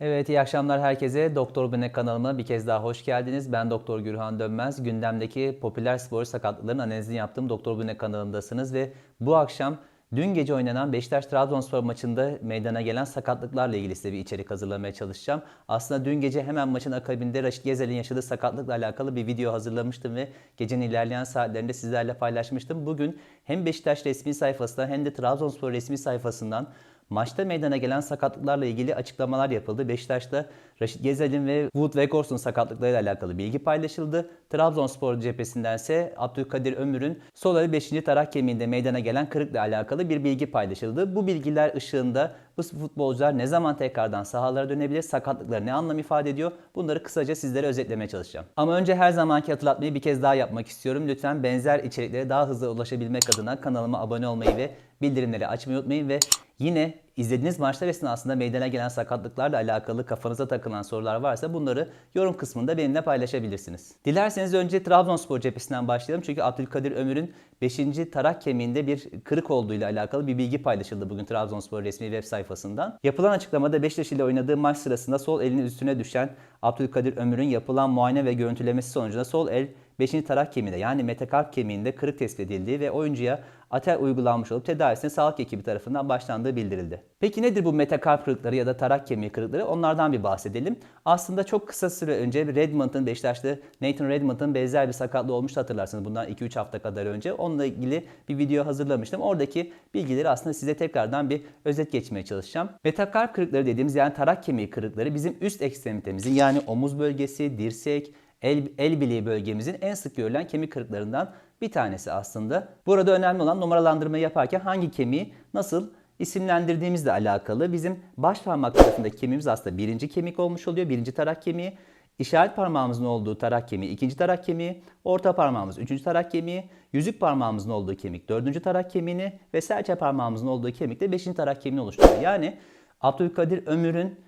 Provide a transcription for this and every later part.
Evet iyi akşamlar herkese. Doktor Bene kanalıma bir kez daha hoş geldiniz. Ben Doktor Gürhan Dönmez. Gündemdeki popüler spor sakatlıkların analizini yaptığım Doktor Bene kanalındasınız ve bu akşam dün gece oynanan Beşiktaş-Trabzonspor maçında meydana gelen sakatlıklarla ilgili size bir içerik hazırlamaya çalışacağım. Aslında dün gece hemen maçın akabinde Raşit Gezel'in yaşadığı sakatlıkla alakalı bir video hazırlamıştım ve gecenin ilerleyen saatlerinde sizlerle paylaşmıştım. Bugün hem Beşiktaş resmi sayfasından hem de Trabzonspor resmi sayfasından Maçta meydana gelen sakatlıklarla ilgili açıklamalar yapıldı. Beşiktaş'ta Raşit Gezel'in ve Wood Weghorst'un sakatlıklarıyla alakalı bilgi paylaşıldı. Trabzonspor cephesinden ise Abdülkadir Ömür'ün sol eli 5. tarak kemiğinde meydana gelen kırıkla alakalı bir bilgi paylaşıldı. Bu bilgiler ışığında bu futbolcular ne zaman tekrardan sahalara dönebilir, sakatlıkları ne anlam ifade ediyor? Bunları kısaca sizlere özetlemeye çalışacağım. Ama önce her zamanki hatırlatmayı bir kez daha yapmak istiyorum. Lütfen benzer içeriklere daha hızlı ulaşabilmek adına kanalıma abone olmayı ve bildirimleri açmayı unutmayın ve Yine izlediğiniz maçlar esnasında meydana gelen sakatlıklarla alakalı kafanıza takılan sorular varsa bunları yorum kısmında benimle paylaşabilirsiniz. Dilerseniz önce Trabzonspor cephesinden başlayalım. Çünkü Abdülkadir Ömür'ün 5. tarak kemiğinde bir kırık olduğu ile alakalı bir bilgi paylaşıldı bugün Trabzonspor resmi web sayfasından. Yapılan açıklamada Beşiktaş ile oynadığı maç sırasında sol elinin üstüne düşen Abdülkadir Ömür'ün yapılan muayene ve görüntülemesi sonucunda sol el 5. tarak kemiğinde yani metakarp kemiğinde kırık tespit edildiği ve oyuncuya atel uygulanmış olup tedavisine sağlık ekibi tarafından başlandığı bildirildi. Peki nedir bu metakarp kırıkları ya da tarak kemiği kırıkları? Onlardan bir bahsedelim. Aslında çok kısa süre önce Redmond'ın Beşiktaş'ta Nathan Redmond'ın benzer bir sakatlığı olmuştu hatırlarsınız bundan 2-3 hafta kadar önce. Onunla ilgili bir video hazırlamıştım. Oradaki bilgileri aslında size tekrardan bir özet geçmeye çalışacağım. Metakarp kırıkları dediğimiz yani tarak kemiği kırıkları bizim üst ekstremitemizin yani omuz bölgesi, dirsek, el, el bileği bölgemizin en sık görülen kemik kırıklarından bir tanesi aslında. Burada önemli olan numaralandırmayı yaparken hangi kemiği nasıl isimlendirdiğimizle alakalı. Bizim baş parmak tarafındaki kemiğimiz aslında birinci kemik olmuş oluyor. Birinci tarak kemiği. İşaret parmağımızın olduğu tarak kemiği ikinci tarak kemiği, orta parmağımız üçüncü tarak kemiği, yüzük parmağımızın olduğu kemik dördüncü tarak kemiğini ve serçe parmağımızın olduğu kemik de beşinci tarak kemiğini oluşturuyor. Yani Abdülkadir Ömür'ün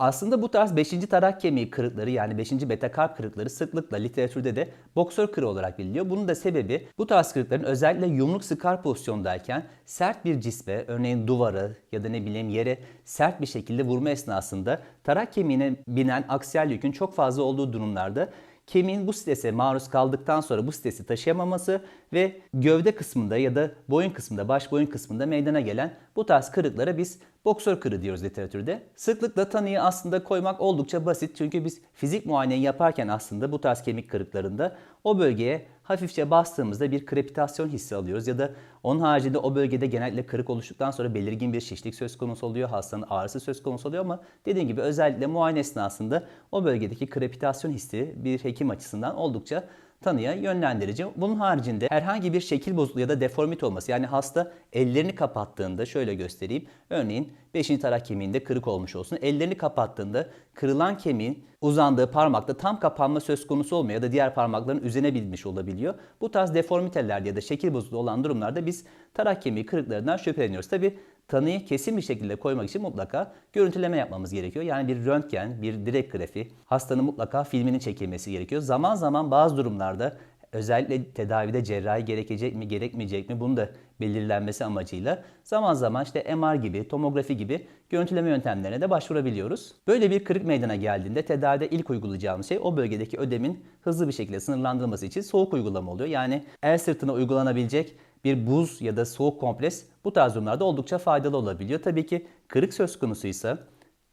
Aslında bu tarz 5. tarak kemiği kırıkları yani 5. metakarp kırıkları sıklıkla literatürde de boksör kırığı olarak biliniyor. Bunun da sebebi bu tarz kırıkların özellikle yumruk sıkar pozisyondayken sert bir cisme örneğin duvarı ya da ne bileyim yere sert bir şekilde vurma esnasında tarak kemiğine binen aksiyel yükün çok fazla olduğu durumlarda kemiğin bu strese maruz kaldıktan sonra bu stresi taşıyamaması ve gövde kısmında ya da boyun kısmında, baş boyun kısmında meydana gelen bu tarz kırıklara biz boksör kırığı diyoruz literatürde. Sıklıkla tanıyı aslında koymak oldukça basit çünkü biz fizik muayeneyi yaparken aslında bu tarz kemik kırıklarında o bölgeye hafifçe bastığımızda bir krepitasyon hissi alıyoruz ya da onun haricinde o bölgede genellikle kırık oluştuktan sonra belirgin bir şişlik söz konusu oluyor, hastanın ağrısı söz konusu oluyor ama dediğim gibi özellikle muayene esnasında o bölgedeki krepitasyon hissi bir hekim açısından oldukça tanıya yönlendirici. Bunun haricinde herhangi bir şekil bozukluğu ya da deformite olması yani hasta ellerini kapattığında şöyle göstereyim. Örneğin 5. tarak kemiğinde kırık olmuş olsun. Ellerini kapattığında kırılan kemiğin uzandığı parmakta tam kapanma söz konusu olmuyor ya da diğer parmakların üzerine binmiş olabiliyor. Bu tarz deformiteler ya da şekil bozukluğu olan durumlarda biz tarak kemiği kırıklarından şüpheleniyoruz. Tabi tanıyı kesin bir şekilde koymak için mutlaka görüntüleme yapmamız gerekiyor. Yani bir röntgen, bir direk grafi, hastanın mutlaka filminin çekilmesi gerekiyor. Zaman zaman bazı durumlarda özellikle tedavide cerrahi gerekecek mi gerekmeyecek mi bunu da belirlenmesi amacıyla zaman zaman işte MR gibi, tomografi gibi görüntüleme yöntemlerine de başvurabiliyoruz. Böyle bir kırık meydana geldiğinde tedavide ilk uygulayacağımız şey o bölgedeki ödemin hızlı bir şekilde sınırlandırılması için soğuk uygulama oluyor. Yani el sırtına uygulanabilecek bir buz ya da soğuk kompres bu tarz durumlarda oldukça faydalı olabiliyor. Tabii ki kırık söz konusuysa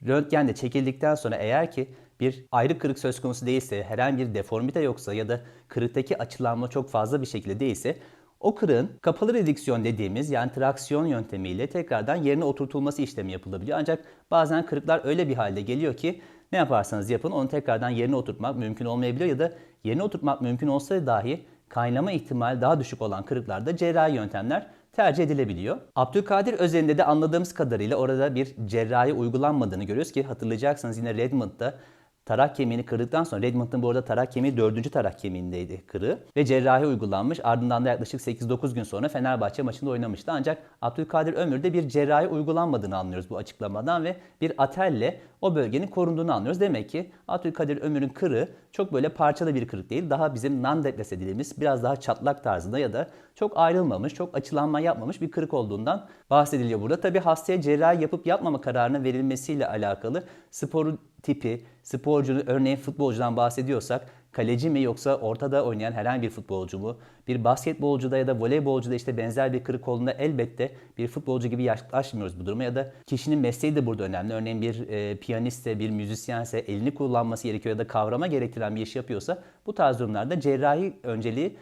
röntgende çekildikten sonra eğer ki bir ayrı kırık söz konusu değilse, herhangi bir deformite yoksa ya da kırıktaki açılanma çok fazla bir şekilde değilse o kırığın kapalı redüksiyon dediğimiz yani traksiyon yöntemiyle tekrardan yerine oturtulması işlemi yapılabiliyor. Ancak bazen kırıklar öyle bir halde geliyor ki ne yaparsanız yapın onu tekrardan yerine oturtmak mümkün olmayabiliyor ya da yerine oturtmak mümkün olsa dahi kaynama ihtimali daha düşük olan kırıklarda cerrahi yöntemler tercih edilebiliyor. Abdülkadir özelinde de anladığımız kadarıyla orada bir cerrahi uygulanmadığını görüyoruz ki hatırlayacaksınız yine Redmond'da tarak kemiğini kırdıktan sonra Redmond'ın bu arada tarak kemiği 4. tarak kemiğindeydi kırığı ve cerrahi uygulanmış. Ardından da yaklaşık 8-9 gün sonra Fenerbahçe maçında oynamıştı. Ancak Abdülkadir Ömür'de bir cerrahi uygulanmadığını anlıyoruz bu açıklamadan ve bir atelle o bölgenin korunduğunu anlıyoruz. Demek ki Abdülkadir Ömür'ün kırığı çok böyle parçalı bir kırık değil. Daha bizim non-depress dediğimiz biraz daha çatlak tarzında ya da çok ayrılmamış, çok açılanma yapmamış bir kırık olduğundan bahsediliyor burada. Tabi hastaya cerrahi yapıp yapmama kararının verilmesiyle alakalı spor tipi, sporcunun örneğin futbolcudan bahsediyorsak kaleci mi yoksa ortada oynayan herhangi bir futbolcu mu? Bir basketbolcuda ya da voleybolcuda işte benzer bir kırık olduğunda elbette bir futbolcu gibi yaklaşmıyoruz bu duruma ya da kişinin mesleği de burada önemli. Örneğin bir e, piyaniste, bir müzisyense elini kullanması gerekiyor ya da kavrama gerektiren bir iş yapıyorsa bu tarz durumlarda cerrahi önceliği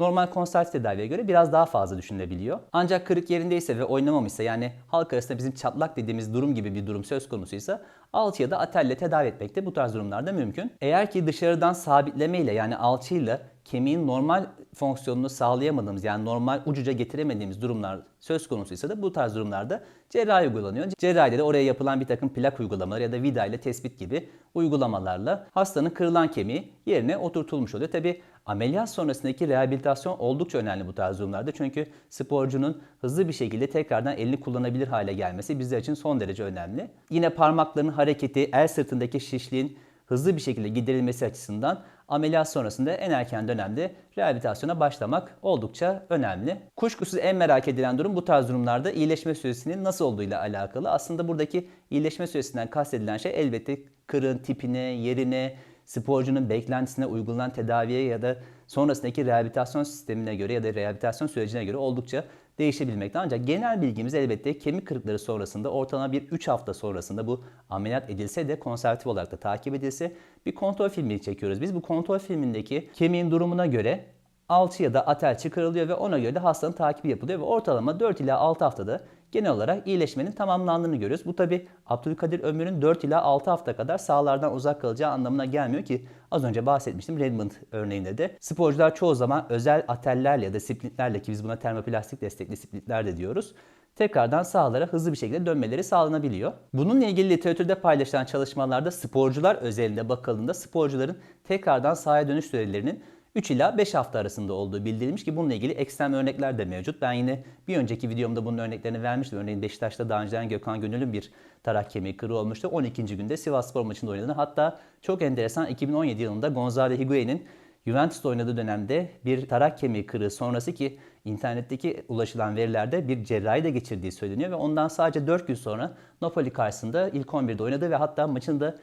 normal konservatif tedaviye göre biraz daha fazla düşünülebiliyor. Ancak kırık yerindeyse ve oynamamışsa yani halk arasında bizim çatlak dediğimiz durum gibi bir durum söz konusuysa alçı ya da atelle tedavi etmek de bu tarz durumlarda mümkün. Eğer ki dışarıdan sabitleme ile yani alçıyla kemiğin normal fonksiyonunu sağlayamadığımız yani normal ucuca getiremediğimiz durumlar söz konusuysa da bu tarz durumlarda cerrahi uygulanıyor. Cerrahide de oraya yapılan bir takım plak uygulamaları ya da vida ile tespit gibi uygulamalarla hastanın kırılan kemiği yerine oturtulmuş oluyor. Tabi ameliyat sonrasındaki rehabilitasyon oldukça önemli bu tarz durumlarda. Çünkü sporcunun hızlı bir şekilde tekrardan elini kullanabilir hale gelmesi bizler için son derece önemli. Yine parmakların hareketi, el sırtındaki şişliğin hızlı bir şekilde giderilmesi açısından ameliyat sonrasında en erken dönemde rehabilitasyona başlamak oldukça önemli. Kuşkusuz en merak edilen durum bu tarz durumlarda iyileşme süresinin nasıl olduğuyla alakalı. Aslında buradaki iyileşme süresinden kastedilen şey elbette kırığın tipine, yerine, sporcunun beklentisine uygulanan tedaviye ya da sonrasındaki rehabilitasyon sistemine göre ya da rehabilitasyon sürecine göre oldukça değişebilmekte. Ancak genel bilgimiz elbette kemik kırıkları sonrasında ortalama bir 3 hafta sonrasında bu ameliyat edilse de konservatif olarak da takip edilse bir kontrol filmi çekiyoruz. Biz bu kontrol filmindeki kemiğin durumuna göre alçı ya da atel çıkarılıyor ve ona göre de hastanın takibi yapılıyor ve ortalama 4 ila 6 haftada genel olarak iyileşmenin tamamlandığını görüyoruz. Bu tabi Abdülkadir Ömür'ün 4 ila 6 hafta kadar sahalardan uzak kalacağı anlamına gelmiyor ki az önce bahsetmiştim Redmond örneğinde de. Sporcular çoğu zaman özel atellerle ya da splitlerle ki biz buna termoplastik destekli splitler de diyoruz tekrardan sahalara hızlı bir şekilde dönmeleri sağlanabiliyor. Bununla ilgili literatürde paylaşılan çalışmalarda sporcular özelinde bakıldığında sporcuların tekrardan sahaya dönüş sürelerinin 3 ila 5 hafta arasında olduğu bildirilmiş ki bununla ilgili ekstrem örnekler de mevcut. Ben yine bir önceki videomda bunun örneklerini vermiştim. Örneğin Beşiktaş'ta daha önceden Gökhan Gönül'ün bir tarak kemiği kırığı olmuştu. 12. günde Sivas Spor maçında oynadı. Hatta çok enteresan 2017 yılında Gonzalo Higuain'in Juventus'ta oynadığı dönemde bir tarak kemiği kırığı sonrası ki internetteki ulaşılan verilerde bir cerrahi de geçirdiği söyleniyor ve ondan sadece 4 gün sonra Napoli karşısında ilk 11'de oynadı ve hatta maçın da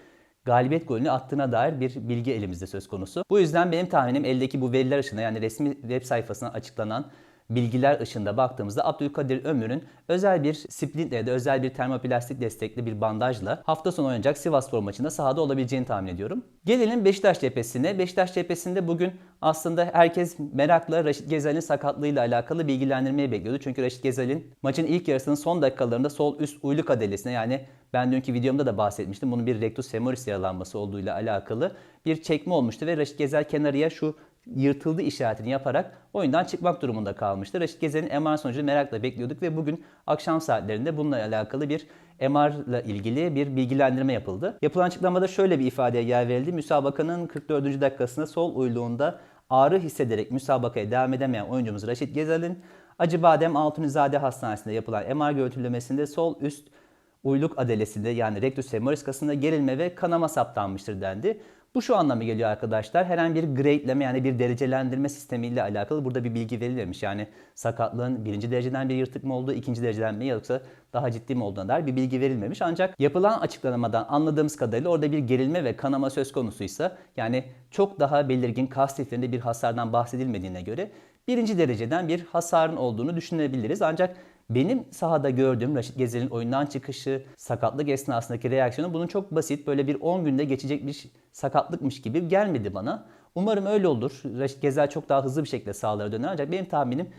galibiyet golünü attığına dair bir bilgi elimizde söz konusu. Bu yüzden benim tahminim eldeki bu veriler ışığında yani resmi web sayfasına açıklanan bilgiler ışığında baktığımızda Abdülkadir Ömür'ün özel bir splintle ya da özel bir termoplastik destekli bir bandajla hafta sonu oynayacak Sivas Spor maçında sahada olabileceğini tahmin ediyorum. Gelelim Beşiktaş cephesine. Beşiktaş cephesinde bugün aslında herkes merakla Raşit Gezel'in sakatlığıyla alakalı bilgilendirmeyi bekliyordu. Çünkü Raşit Gezel'in maçın ilk yarısının son dakikalarında sol üst uyluk adelesine yani ben dünkü videomda da bahsetmiştim. Bunun bir rectus femoris yaralanması olduğuyla alakalı bir çekme olmuştu ve Raşit Gezel kenarıya şu yırtıldı işaretini yaparak oyundan çıkmak durumunda kalmıştı. Raşit Gezen'in MR sonucunu merakla bekliyorduk ve bugün akşam saatlerinde bununla alakalı bir MR ile ilgili bir bilgilendirme yapıldı. Yapılan açıklamada şöyle bir ifadeye yer verildi. Müsabakanın 44. dakikasında sol uyluğunda ağrı hissederek müsabakaya devam edemeyen oyuncumuz Raşit Gezel'in Acıbadem Altunizade Hastanesi'nde yapılan MR görüntülemesinde sol üst uyluk adelesinde yani rectus femoris kasında gerilme ve kanama saptanmıştır dendi. Bu şu anlamı geliyor arkadaşlar. Herhangi bir gradeleme yani bir derecelendirme sistemiyle alakalı burada bir bilgi verilmemiş. Yani sakatlığın birinci dereceden bir yırtık mı olduğu, ikinci dereceden mi yoksa daha ciddi mi olduğuna dair bir bilgi verilmemiş. Ancak yapılan açıklamadan anladığımız kadarıyla orada bir gerilme ve kanama söz konusuysa yani çok daha belirgin kas bir hasardan bahsedilmediğine göre birinci dereceden bir hasarın olduğunu düşünebiliriz. Ancak benim sahada gördüğüm Raşit Gezer'in oyundan çıkışı, sakatlık esnasındaki reaksiyonu bunun çok basit böyle bir 10 günde geçecek bir sakatlıkmış gibi gelmedi bana. Umarım öyle olur. Raşit Gezer çok daha hızlı bir şekilde sahalara döner ancak benim tahminim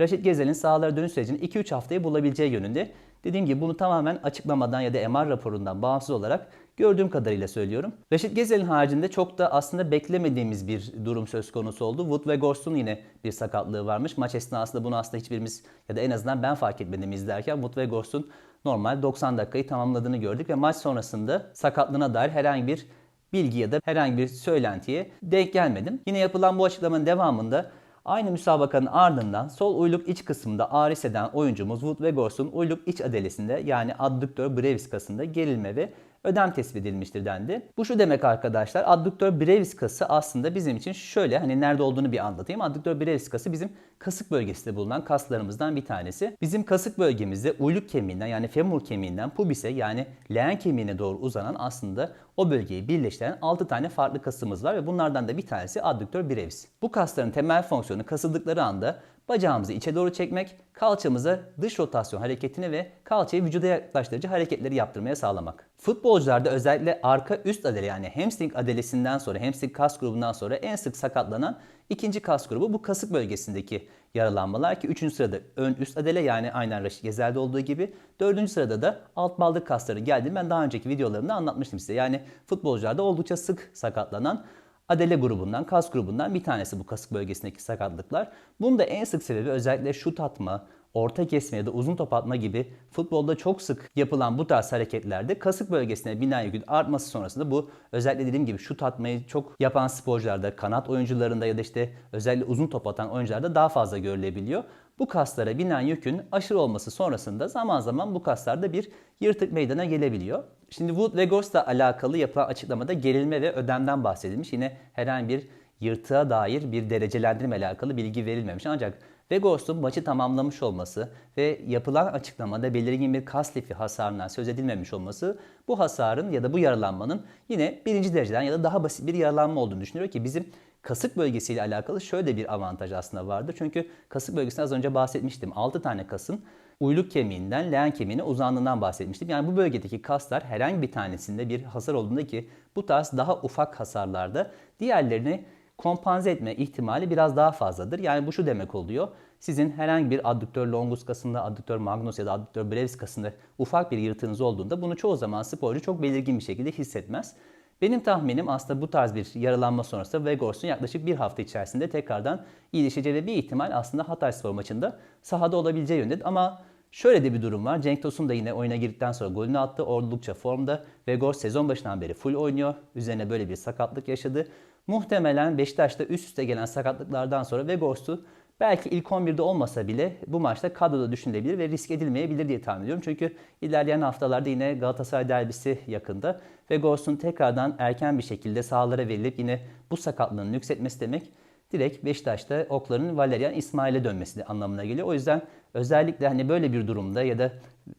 Raşit Gezel'in sahalara dönüş sürecini 2-3 haftayı bulabileceği yönünde. Dediğim gibi bunu tamamen açıklamadan ya da MR raporundan bağımsız olarak gördüğüm kadarıyla söylüyorum. Reşit Gezel'in haricinde çok da aslında beklemediğimiz bir durum söz konusu oldu. Wood ve Gorst'un yine bir sakatlığı varmış. Maç esnasında bunu aslında hiçbirimiz ya da en azından ben fark etmedim izlerken Wood ve Gorst'un normal 90 dakikayı tamamladığını gördük ve maç sonrasında sakatlığına dair herhangi bir bilgi ya da herhangi bir söylentiye denk gelmedim. Yine yapılan bu açıklamanın devamında Aynı müsabakanın ardından sol uyluk iç kısmında ağrı hisseden oyuncumuz Wood Wegors'un uyluk iç adelesinde yani adduktör brevis kasında gerilme ve ödem tespit edilmiştir dendi. Bu şu demek arkadaşlar. Adduktör brevis kası aslında bizim için şöyle hani nerede olduğunu bir anlatayım. Adduktör brevis kası bizim kasık bölgesinde bulunan kaslarımızdan bir tanesi. Bizim kasık bölgemizde uyluk kemiğinden yani femur kemiğinden pubise yani leğen kemiğine doğru uzanan aslında o bölgeyi birleştiren 6 tane farklı kasımız var ve bunlardan da bir tanesi adduktör brevis. Bu kasların temel fonksiyonu kasıldıkları anda bacağımızı içe doğru çekmek, kalçamıza dış rotasyon hareketini ve kalçayı vücuda yaklaştırıcı hareketleri yaptırmaya sağlamak. Futbolcularda özellikle arka üst adele yani hamstring adelesinden sonra, hamstring kas grubundan sonra en sık sakatlanan ikinci kas grubu bu kasık bölgesindeki yaralanmalar ki 3. sırada ön üst adele yani aynen Raşit Gezel'de olduğu gibi 4. sırada da alt baldık kasları geldi. Ben daha önceki videolarımda anlatmıştım size. Yani futbolcularda oldukça sık sakatlanan Adele grubundan, kas grubundan bir tanesi bu kasık bölgesindeki sakatlıklar. Bunun da en sık sebebi özellikle şut atma, orta kesme ya da uzun top atma gibi futbolda çok sık yapılan bu tarz hareketlerde kasık bölgesine binen yükün artması sonrasında bu özellikle dediğim gibi şut atmayı çok yapan sporcularda, kanat oyuncularında ya da işte özellikle uzun top atan oyuncularda daha fazla görülebiliyor. Bu kaslara binen yükün aşırı olması sonrasında zaman zaman bu kaslarda bir yırtık meydana gelebiliyor. Şimdi Wood ve Ghost'la alakalı yapılan açıklamada gerilme ve ödemden bahsedilmiş. Yine herhangi bir yırtığa dair bir derecelendirme alakalı bilgi verilmemiş. Ancak Vegors'un maçı tamamlamış olması ve yapılan açıklamada belirgin bir kas lifi hasarından söz edilmemiş olması bu hasarın ya da bu yaralanmanın yine birinci dereceden ya da daha basit bir yaralanma olduğunu düşünüyor ki bizim kasık bölgesiyle alakalı şöyle bir avantaj aslında vardır. Çünkü kasık bölgesinde az önce bahsetmiştim. 6 tane kasın uyluk kemiğinden leğen kemiğine uzandığından bahsetmiştim. Yani bu bölgedeki kaslar herhangi bir tanesinde bir hasar olduğunda ki bu tarz daha ufak hasarlarda diğerlerini kompanze etme ihtimali biraz daha fazladır. Yani bu şu demek oluyor. Sizin herhangi bir adduktör longus kasında, adduktör magnus ya da adduktör brevis kasında ufak bir yırtığınız olduğunda bunu çoğu zaman sporcu çok belirgin bir şekilde hissetmez. Benim tahminim aslında bu tarz bir yaralanma sonrası Vegors'un yaklaşık bir hafta içerisinde tekrardan iyileşeceği ve bir ihtimal aslında Hatay Spor maçında sahada olabileceği yönde. Ama şöyle de bir durum var. Cenk Tosun da yine oyuna girdikten sonra golünü attı. Oldukça formda. Vegors sezon başından beri full oynuyor. Üzerine böyle bir sakatlık yaşadı. Muhtemelen Beşiktaş'ta üst üste gelen sakatlıklardan sonra Vegors'u belki ilk 11'de olmasa bile bu maçta kadroda düşünülebilir ve risk edilmeyebilir diye tahmin ediyorum. Çünkü ilerleyen haftalarda yine Galatasaray derbisi yakında. Vegors'un tekrardan erken bir şekilde sahalara verilip yine bu sakatlığın yükseltmesi demek direkt Beşiktaş'ta okların Valerian İsmail'e dönmesi anlamına geliyor. O yüzden özellikle hani böyle bir durumda ya da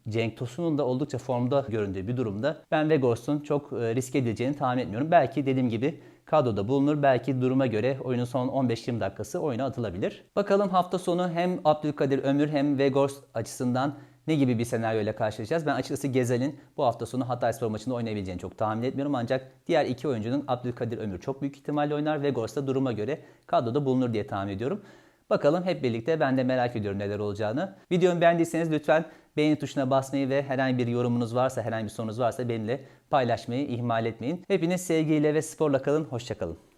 Cenk Tosun'un da oldukça formda göründüğü bir durumda ben Vegors'un çok e, risk edileceğini tahmin etmiyorum. Belki dediğim gibi kadroda bulunur. Belki duruma göre oyunun son 15-20 dakikası oyuna atılabilir. Bakalım hafta sonu hem Abdülkadir Ömür hem Vegors açısından ne gibi bir senaryo ile karşılaşacağız? Ben açıkçası Gezel'in bu hafta sonu Hatayspor maçında oynayabileceğini çok tahmin etmiyorum. Ancak diğer iki oyuncunun Abdülkadir Ömür çok büyük ihtimalle oynar. Vegors da duruma göre kadroda bulunur diye tahmin ediyorum. Bakalım hep birlikte ben de merak ediyorum neler olacağını. Videomu beğendiyseniz lütfen beğeni tuşuna basmayı ve herhangi bir yorumunuz varsa, herhangi bir sorunuz varsa benimle paylaşmayı ihmal etmeyin. Hepiniz sevgiyle ve sporla kalın. Hoşçakalın.